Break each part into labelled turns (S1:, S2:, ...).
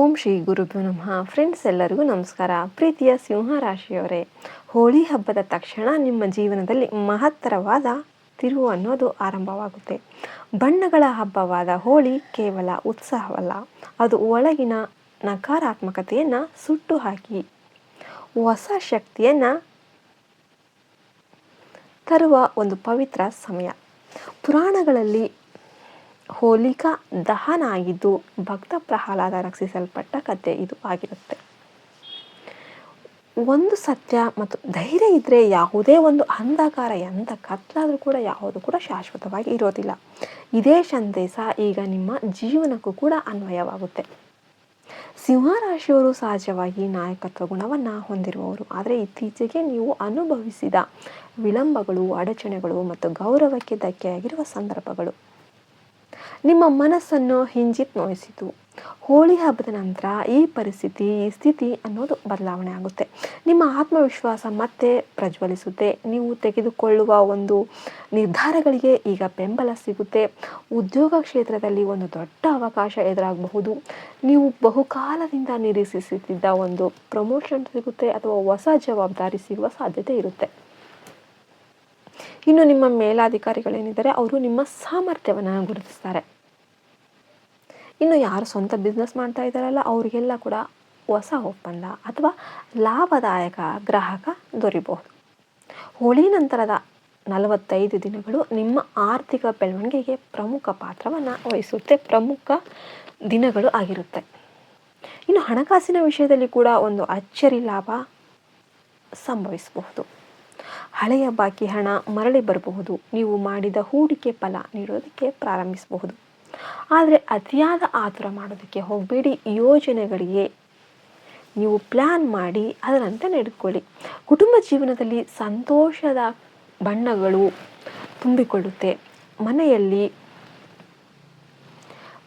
S1: ಓಂ ಶ್ರೀ ಗುರುಭ್ಯೋ ನಮಃ. ಫ್ರೆಂಡ್ಸ್ ಎಲ್ಲರಿಗೂ ನಮಸ್ಕಾರ. ಪ್ರೀತಿಯ ಸಿಂಹ ರಾಶಿಯವರೇ, ಹೋಳಿ ಹಬ್ಬದ ತಕ್ಷಣ ನಿಮ್ಮ ಜೀವನದಲ್ಲಿ ಮಹತ್ತರವಾದ ತಿರುವು ಅನ್ನೋದು ಆರಂಭವಾಗುತ್ತೆ. ಬಣ್ಣಗಳ ಹಬ್ಬವಾದ ಹೋಳಿ ಕೇವಲ ಉತ್ಸಾಹವಲ್ಲ, ಅದು ಒಳಗಿನ ನಕಾರಾತ್ಮಕತೆಯನ್ನು ಸುಟ್ಟು ಹಾಕಿ, ಹೊಸ ಶಕ್ತಿಯನ್ನು ತರುವ ಒಂದು ಪವಿತ್ರ ಸಮಯ. ಪುರಾಣಗಳಲ್ಲಿ ಹೋಲಿಕಾ ದಹನ ಆಗಿದ್ದು ಭಕ್ತ ಪ್ರಹ್ಲಾದ ರಕ್ಷಿಸಲ್ಪಟ್ಟ ಕಥೆ ಇದು ಆಗಿರುತ್ತೆ. ಒಂದು ಸತ್ಯ ಮತ್ತು ಧೈರ್ಯ ಇದ್ದರೆ ಯಾವುದೇ ಒಂದು ಅಂಧಕಾರ, ಎಂಥ ಕತ್ಲಾದರೂ ಕೂಡ ಯಾವುದು ಕೂಡ ಶಾಶ್ವತವಾಗಿ ಇರೋದಿಲ್ಲ. ಇದೇ ಸಂದೇಶ ಈಗ ನಿಮ್ಮ ಜೀವನಕ್ಕೂ ಕೂಡ ಅನ್ವಯವಾಗುತ್ತೆ. ಸಿಂಹರಾಶಿಯವರು ಸಹಜವಾಗಿ ನಾಯಕತ್ವ ಗುಣವನ್ನು ಹೊಂದಿರುವವರು. ಆದರೆ ಇತ್ತೀಚೆಗೆ ನೀವು ಅನುಭವಿಸಿದ ವಿಳಂಬಗಳು, ಅಡಚಣೆಗಳು ಮತ್ತು ಗೌರವಕ್ಕೆ ಧಕ್ಕೆಯಾಗಿರುವ ಸಂದರ್ಭಗಳು. ನಿಮ್ಮ ಮನಸ್ಸನ್ನು ಹಿಂಜಿತ್ ನೋಯಿಸಿತು. ಹೋಳಿ ಹಬ್ಬದ ನಂತರ ಈ ಪರಿಸ್ಥಿತಿ, ಈ ಸ್ಥಿತಿ ಅನ್ನೋದು ಬದಲಾವಣೆ ಆಗುತ್ತೆ. ನಿಮ್ಮ ಆತ್ಮವಿಶ್ವಾಸ ಮತ್ತೆ ಪ್ರಜ್ವಲಿಸುತ್ತೆ. ನೀವು ತೆಗೆದುಕೊಳ್ಳುವ ಒಂದು ನಿರ್ಧಾರಗಳಿಗೆ ಈಗ ಬೆಂಬಲ ಸಿಗುತ್ತೆ. ಉದ್ಯೋಗ ಕ್ಷೇತ್ರದಲ್ಲಿ ಒಂದು ದೊಡ್ಡ ಅವಕಾಶ ಎದುರಾಗಬಹುದು. ನೀವು ಬಹುಕಾಲದಿಂದ ನಿರೀಕ್ಷಿಸುತ್ತಿದ್ದ ಒಂದು ಪ್ರಮೋಷನ್ ಸಿಗುತ್ತೆ ಅಥವಾ ಹೊಸ ಜವಾಬ್ದಾರಿ ಸಿಗುವ ಸಾಧ್ಯತೆ ಇರುತ್ತೆ. ಇನ್ನು ನಿಮ್ಮ ಮೇಲಾಧಿಕಾರಿಗಳೇನಿದ್ದಾರೆ, ಅವರು ನಿಮ್ಮ ಸಾಮರ್ಥ್ಯವನ್ನು ಗುರುತಿಸ್ತಾರೆ. ಇನ್ನು ಯಾರು ಸ್ವಂತ ಬಿಸ್ನೆಸ್ ಮಾಡ್ತಾ ಇದ್ದಾರಲ್ಲ, ಅವರಿಗೆಲ್ಲ ಕೂಡ ಹೊಸ ಒಪ್ಪಂದ ಅಥವಾ ಲಾಭದಾಯಕ ಗ್ರಾಹಕ ದೊರಿಬಹುದು. ಹೋಳಿ ನಂತರದ ನಲವತ್ತೈದು ದಿನಗಳು ನಿಮ್ಮ ಆರ್ಥಿಕ ಬೆಳವಣಿಗೆಗೆ ಪ್ರಮುಖ ಪಾತ್ರವನ್ನು ವಹಿಸುತ್ತೆ, ಪ್ರಮುಖ ದಿನಗಳು ಆಗಿರುತ್ತೆ. ಇನ್ನು ಹಣಕಾಸಿನ ವಿಷಯದಲ್ಲಿ ಕೂಡ ಒಂದು ಅಚ್ಚರಿ ಲಾಭ ಸಂಭವಿಸಬಹುದು. ಹಳೆಯ ಬಾಕಿ ಹಣ ಮರಳಿ ಬರಬಹುದು. ನೀವು ಮಾಡಿದ ಹೂಡಿಕೆ ಫಲ ನೀಡೋದಕ್ಕೆ ಪ್ರಾರಂಭಿಸಬಹುದು. ಆದರೆ ಅತಿಯಾದ ಆತುರ ಮಾಡೋದಕ್ಕೆ ಹೋಗಬೇಡಿ. ಯೋಜನೆಗಳಿಗೆ ನೀವು ಪ್ಲ್ಯಾನ್ ಮಾಡಿ, ಅದರಂತೆ ನಡೆದುಕೊಳ್ಳಿ. ಕುಟುಂಬ ಜೀವನದಲ್ಲಿ ಸಂತೋಷದ ಬಣ್ಣಗಳು ತುಂಬಿಕೊಳ್ಳುತ್ತೆ. ಮನೆಯಲ್ಲಿ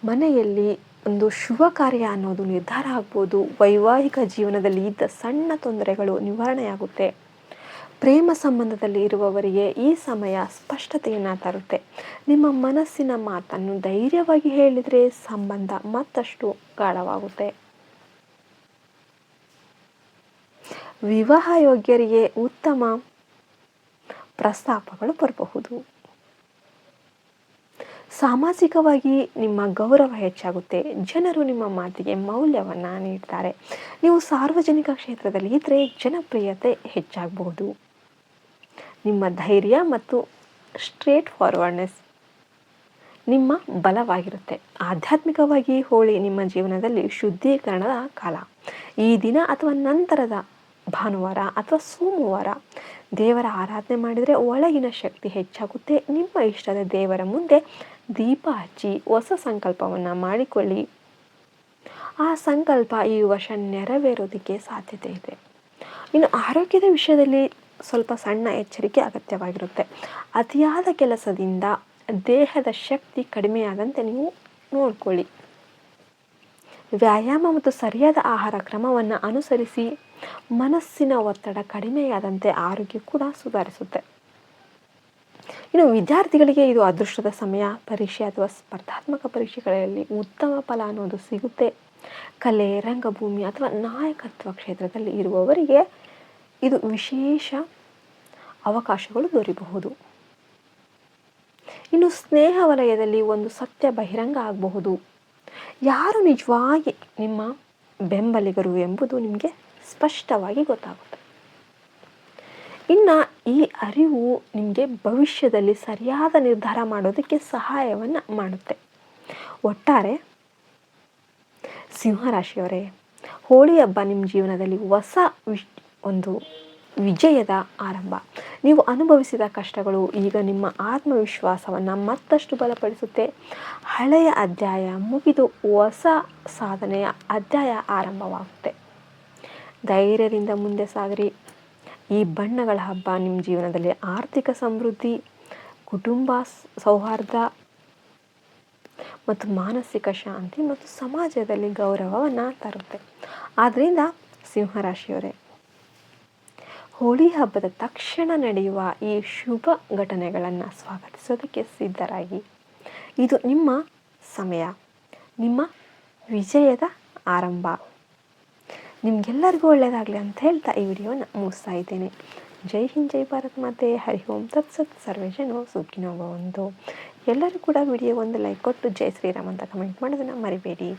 S1: ಮನೆಯಲ್ಲಿ ಒಂದು ಶುಭ ಕಾರ್ಯ ಅನ್ನೋದು ನಿರ್ಧಾರ ಆಗ್ಬೋದು. ವೈವಾಹಿಕ ಜೀವನದಲ್ಲಿ ಇದ್ದ ಸಣ್ಣ ತೊಂದರೆಗಳು ನಿವಾರಣೆಯಾಗುತ್ತೆ. ಪ್ರೇಮ ಸಂಬಂಧದಲ್ಲಿ ಇರುವವರಿಗೆ ಈ ಸಮಯ ಸ್ಪಷ್ಟತೆಯನ್ನು ತರುತ್ತೆ. ನಿಮ್ಮ ಮನಸ್ಸಿನ ಮಾತನ್ನು ಧೈರ್ಯವಾಗಿ ಹೇಳಿದರೆ ಸಂಬಂಧ ಮತ್ತಷ್ಟು ಗಾಢವಾಗುತ್ತೆ. ವಿವಾಹ ಯೋಗ್ಯರಿಗೆ ಉತ್ತಮ ಪ್ರಸ್ತಾಪಗಳು ಬರಬಹುದು. ಸಾಮಾಜಿಕವಾಗಿ ನಿಮ್ಮ ಗೌರವ ಹೆಚ್ಚಾಗುತ್ತೆ. ಜನರು ನಿಮ್ಮ ಮಾತಿಗೆ ಮೌಲ್ಯವನ್ನು ನೀಡ್ತಾರೆ. ನೀವು ಸಾರ್ವಜನಿಕ ಕ್ಷೇತ್ರದಲ್ಲಿ ಇದ್ದರೆ ಜನಪ್ರಿಯತೆ ಹೆಚ್ಚಾಗಬಹುದು. ನಿಮ್ಮ ಧೈರ್ಯ ಮತ್ತು ಸ್ಟ್ರೇಟ್ ಫಾರ್ವರ್ಡ್ನೆಸ್ ನಿಮ್ಮ ಬಲವಾಗಿರುತ್ತೆ. ಆಧ್ಯಾತ್ಮಿಕವಾಗಿ ಹೋಳಿ ನಿಮ್ಮ ಜೀವನದಲ್ಲಿ ಶುದ್ಧೀಕರಣದ ಕಾಲ. ಈ ದಿನ ಅಥವಾ ನಂತರದ ಭಾನುವಾರ ಅಥವಾ ಸೋಮವಾರ ದೇವರ ಆರಾಧನೆ ಮಾಡಿದರೆ ಒಳಗಿನ ಶಕ್ತಿ ಹೆಚ್ಚಾಗುತ್ತೆ. ನಿಮ್ಮ ಇಷ್ಟದ ದೇವರ ಮುಂದೆ ದೀಪ ಹಚ್ಚಿ ಹೊಸ ಸಂಕಲ್ಪವನ್ನು ಮಾಡಿಕೊಳ್ಳಿ. ಆ ಸಂಕಲ್ಪ ಈ ವರ್ಷ ನೆರವೇರೋದಕ್ಕೆ ಸಾಧ್ಯತೆ ಇದೆ. ಇನ್ನು ಆರೋಗ್ಯದ ವಿಷಯದಲ್ಲಿ ಸ್ವಲ್ಪ ಸಣ್ಣ ಎಚ್ಚರಿಕೆ ಅಗತ್ಯವಾಗಿರುತ್ತೆ. ಅತಿಯಾದ ಕೆಲಸದಿಂದ ದೇಹದ ಶಕ್ತಿ ಕಡಿಮೆಯಾದಂತೆ ನೀವು ನೋಡ್ಕೊಳ್ಳಿ. ವ್ಯಾಯಾಮ ಮತ್ತು ಸರಿಯಾದ ಆಹಾರ ಕ್ರಮವನ್ನು ಅನುಸರಿಸಿ ಮನಸ್ಸಿನ ಒತ್ತಡ ಕಡಿಮೆಯಾದಂತೆ ಆರೋಗ್ಯ ಕೂಡ ಸುಧಾರಿಸುತ್ತೆ. ಇನ್ನು ವಿದ್ಯಾರ್ಥಿಗಳಿಗೆ ಇದು ಅದೃಷ್ಟದ ಸಮಯ, ಪರೀಕ್ಷೆ ಅಥವಾ ಸ್ಪರ್ಧಾತ್ಮಕ ಪರೀಕ್ಷೆಗಳಲ್ಲಿ ಉತ್ತಮ ಫಲ ಅನ್ನೋದು ಸಿಗುತ್ತೆ. ಕಲೆ, ರಂಗಭೂಮಿ ಅಥವಾ ನಾಯಕತ್ವ ಕ್ಷೇತ್ರದಲ್ಲಿ ಇರುವವರಿಗೆ ಇದು ವಿಶೇಷ ಅವಕಾಶಗಳು ದೊರೆಯಬಹುದು. ಇನ್ನು ಸ್ನೇಹ ವಲಯದಲ್ಲಿ ಒಂದು ಸತ್ಯ ಬಹಿರಂಗ ಆಗಬಹುದು. ಯಾರು ನಿಜವಾಗಿ ನಿಮ್ಮ ಬೆಂಬಲಿಗರು ಎಂಬುದು ನಿಮಗೆ ಸ್ಪಷ್ಟವಾಗಿ ಗೊತ್ತಾಗುತ್ತೆ. ಇನ್ನು ಈ ಅರಿವು ನಿಮಗೆ ಭವಿಷ್ಯದಲ್ಲಿ ಸರಿಯಾದ ನಿರ್ಧಾರ ಮಾಡೋದಕ್ಕೆ ಸಹಾಯವನ್ನು ಮಾಡುತ್ತೆ. ಒಟ್ಟಾರೆ ಸಿಂಹರಾಶಿಯವರೇ, ಹೋಳಿ ಹಬ್ಬ ನಿಮ್ಮ ಜೀವನದಲ್ಲಿ ಹೊಸ ವಿಶ್ ಒಂದು ವಿಜಯದ ಆರಂಭ. ನೀವು ಅನುಭವಿಸಿದ ಕಷ್ಟಗಳು ಈಗ ನಿಮ್ಮ ಆತ್ಮವಿಶ್ವಾಸವನ್ನು ಮತ್ತಷ್ಟು ಬಲಪಡಿಸುತ್ತೆ. ಹಳೆಯ ಅಧ್ಯಾಯ ಮುಗಿದು ಹೊಸ ಸಾಧನೆಯ ಅಧ್ಯಾಯ ಆರಂಭವಾಗುತ್ತೆ. ಧೈರ್ಯದಿಂದ ಮುಂದೆ ಸಾಗರಿ. ಈ ಬಣ್ಣಗಳ ಹಬ್ಬ ನಿಮ್ಮ ಜೀವನದಲ್ಲಿ ಆರ್ಥಿಕ ಸಮೃದ್ಧಿ, ಕುಟುಂಬ ಸೌಹಾರ್ದ ಮತ್ತು ಮಾನಸಿಕ ಶಾಂತಿ ಮತ್ತು ಸಮಾಜದಲ್ಲಿ ಗೌರವವನ್ನು ತರುತ್ತೆ. ಆದ್ದರಿಂದ ಸಿಂಹರಾಶಿಯವರೇ ಹೋಳಿ ಹಬ್ಬದ ತಕ್ಷಣ ನಡೆಯುವ ಈ ಶುಭ ಘಟನೆಗಳನ್ನು ಸ್ವಾಗತಿಸೋದಕ್ಕೆ ಸಿದ್ಧರಾಗಿ. ಇದು ನಿಮ್ಮ ಸಮಯ, ನಿಮ್ಮ ವಿಜಯದ ಆರಂಭ. ನಿಮಗೆಲ್ಲರಿಗೂ ಒಳ್ಳೆಯದಾಗಲಿ ಅಂತ ಹೇಳ್ತಾ ಈ ವಿಡಿಯೋನ ಮುಗಿಸ್ತಾ ಇದ್ದೇನೆ. ಜೈ ಹಿಂದ್, ಜೈ ಭಾರತ್ ಮಾತೆ. ಹರಿ ಓಂ. ತತ್ಸತ್ ಸರ್ವೇಶನು ಸುಖಿನೋ ಒಂದು ಎಲ್ಲರೂ ಕೂಡ ವಿಡಿಯೋ ಒಂದು ಲೈಕ್ ಕೊಟ್ಟು ಜೈ ಶ್ರೀರಾಮ್ ಅಂತ ಕಮೆಂಟ್ ಮಾಡೋದನ್ನು ಮರಿಬೇಡಿ.